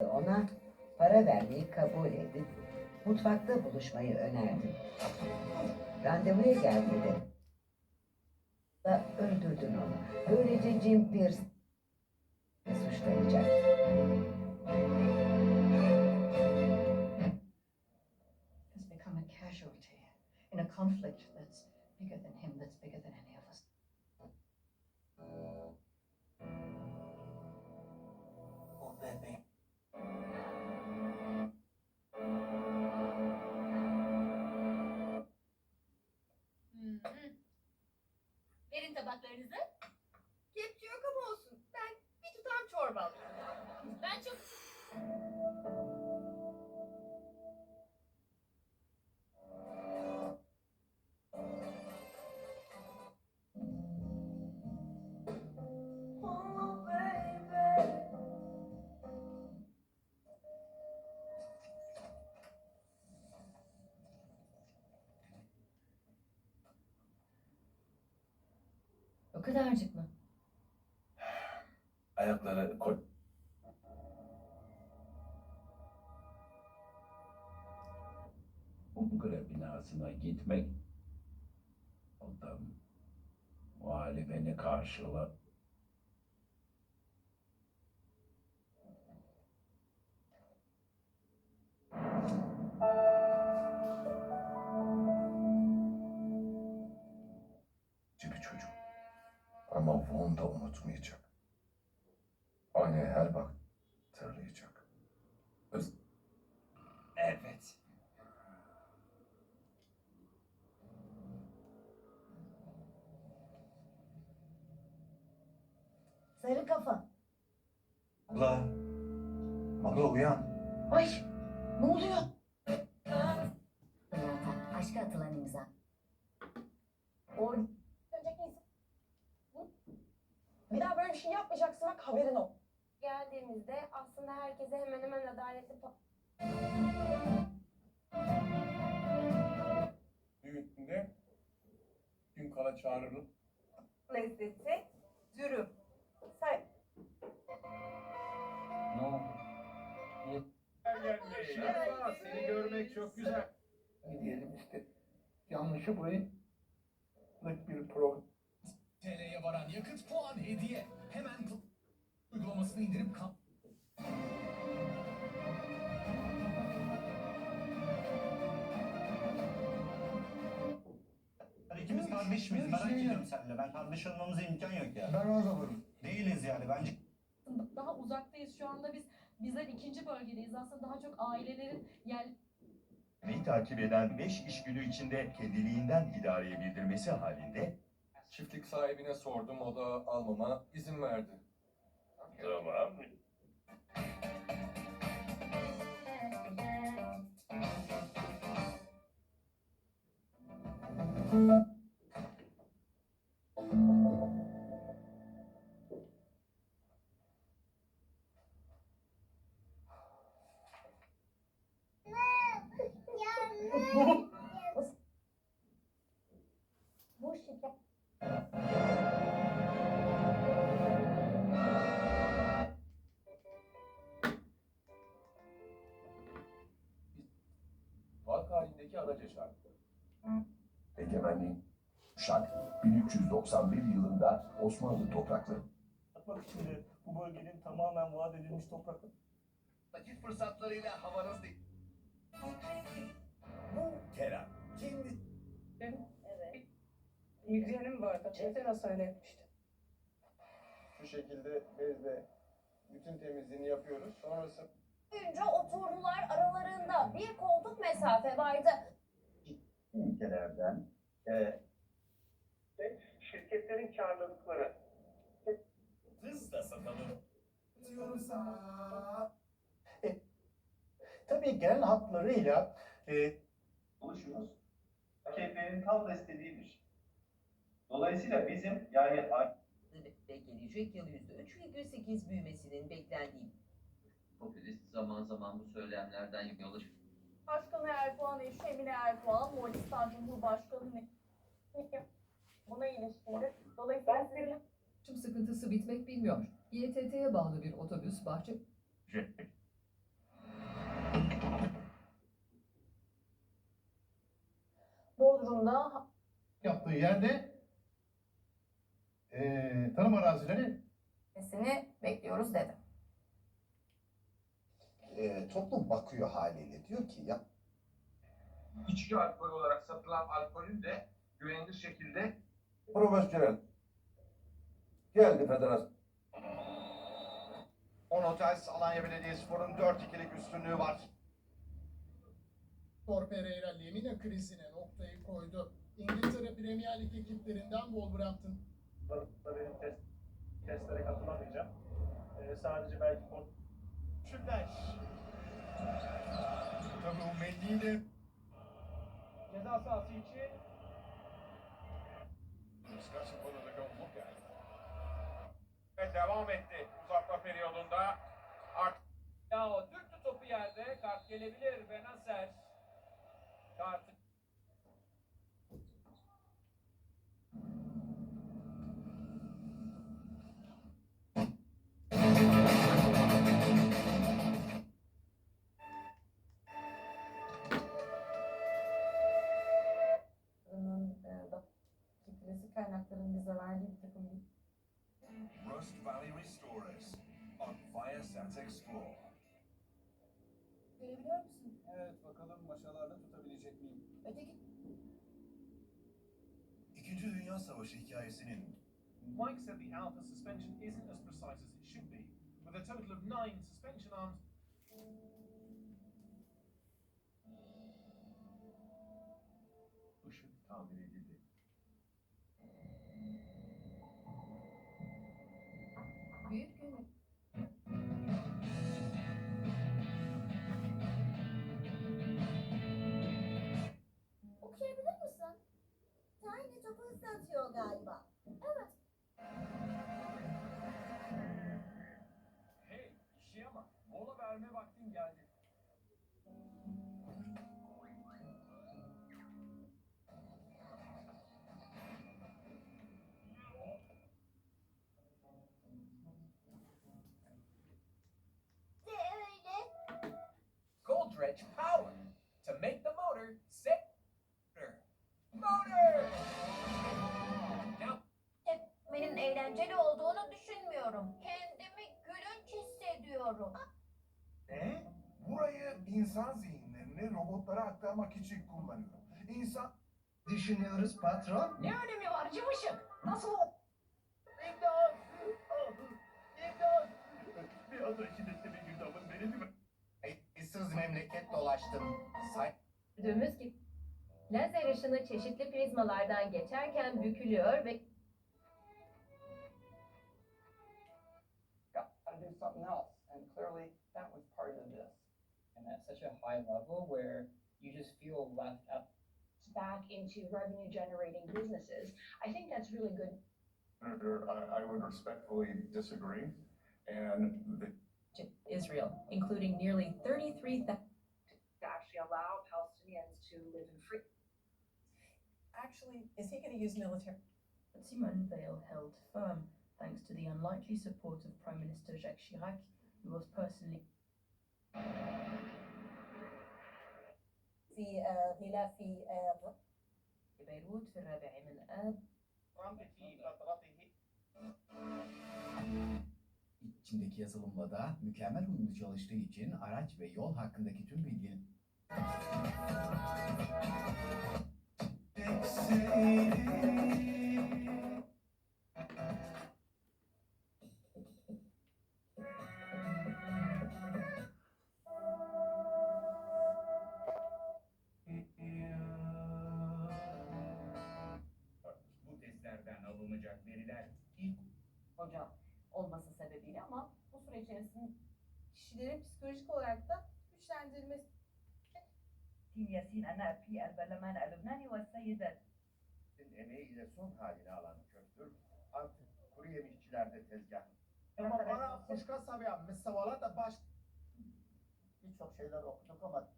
Ona para vermeyi kabul edip mutfakta buluşmayı önerdi. Randevuya geldi da öldürdün onu. Böylece Jim Pierce suçlanacak. in a conflict that's bigger than him, that's bigger than any of us. Verin tabaklarınızı. Kepçe yok ama olsun. Ben bir tutam çorba alayım. Ben çok... kadarcık mı? Ayakları koy. Kongre binasına gitmek adam vali beni karşıla Ama Von da unutmayacak. Anne her bak hatırlayacak. Öz Evet. Sarı kafa. Abla. Abla uyan. Ay ne oluyor? Aslında herkese hemen hemen adaletli düğününde gün kala çağırırım. Lezzeti dürüm. Say ne oldu? Şahsa seni görmek çok güzel. Ne diyelim işte. Yanlışı burayı bir program. TL'ye varan yakıt puan hediye. Hemen uygulamasını indirip kap. İkimiz kardeş miyiz? Merak ediyorum seninle. Ben kardeş olmamıza imkan yok ya. Ben o zamanım. Değiliz yani bence. Daha uzaktayız şu anda biz. Bizler ikinci bölgedeyiz. Aslında daha çok ailelerin yer, Neyi takip eden 5 iş günü içinde kendiliğinden idareye bildirmesi halinde Çiftlik sahibine sordum, o da almama izin verdi. Tamam. Bu 1391 yılında Osmanlı toprakları Bak şimdi bu bölgenin tamamen vaat edilmiş toprakları. Nakit fırsatlarıyla havanız değil. Kerem. Kendi evet. Migrenim vardı. Çetena söylemişti. Şu şekilde bezle bütün temizliğini yapıyoruz. Sonrası Önce oturdular aralarında bir koltuk mesafe vardı. ülkelerden e, şirketlerin karlılıkları. Hızla satalım. tabii genel hatlarıyla e, buluşumuz AKP'nin tam da istediği bir şey. Dolayısıyla bizim yani ve gelecek yıl %3,8 büyümesinin beklendiği Popülist zaman zaman bu söylemlerden yola çıkıyor. Başkanı Erdoğan eşi Emine Erdoğan, Moğolistan Cumhurbaşkanı ne? buna ilişkindir. Dolayısıyla sizin... Tüm sıkıntısı bitmek bilmiyor. İETT'ye bağlı bir otobüs bahçe... Bodrum'da yaptığı yerde e, tarım arazileri seni bekliyoruz dedi. E, toplum bakıyor haliyle diyor ki ya içici alkol olarak satılan alkolün de güvenilir şekilde Profesyonel. Geldi federasyon. On Hotels Alanya Belediyespor'un 4-2'lik üstünlüğü var. Thor Pereira Lemina krizine noktayı koydu. İngiltere Premier Lig ekiplerinden Wolverhampton benim test, testlere katılamayacağım. Ee, sadece belki Şüpler. Tabii Mendy de ceza sahası için ve devam etti uzatma periyodunda. Artık Ya o dürttü topu yerde. Kart gelebilir. Benacer. Kartı Görebiliyor musun? Evet bakalım maşalarda tutabilecek miyim? Öteki İkinci Dünya Savaşı hikayesinin Mike said the alpha suspension isn't as precise as it should be, with a total of nine suspension arms. ışık tamir edildi. Zihinlerini robotlara aktarmak için kullanıyorum. İnsan Düşünüyoruz patron. Ne önemi var cıvışık? Nasıl İmdat! İmdat! Bir anda bir girdabın beni mi? Sayısız memleket dolaştım. Say Gördüğümüz gibi lazer ışını çeşitli prizmalardan geçerken bükülüyor ve Gotta do something else, and clearly that was part of this. And at such a high level where you just feel left out. back into revenue generating businesses. I think that's really good Senator, I, I would respectfully disagree. And the Israel, including nearly 33,000 to actually allow Palestinians to live in free. Actually, is he going to use military? But Simone Veil held firm thanks to the unlikely support of Prime Minister Jacques Chirac, who was personally في غلاف في بيروت في الرابع من آب Trump في فترته İçindeki yazılımla da mükemmel uyumlu çalıştığı için araç ve yol hakkındaki tüm bilgileri Hoca olması sebebiyle ama bu süreç içerisinde kişilerin psikolojik olarak da güçlendirilmesi ياسين أنا في البرلمان اللبناني والسيدات emeğiyle son halini alan köftür artık kuru yemişçilerde tezgah. Ama bana fışka sabiha müsevalat da baş... Birçok şeyler okuduk ama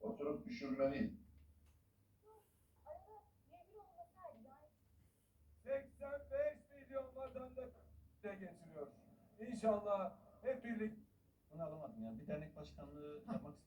Oturup düşünmeliyiz. De getiriyor. İnşallah hep birlikte bunu alamadım ya. Bir dernek başkanlığı yapmak misiniz?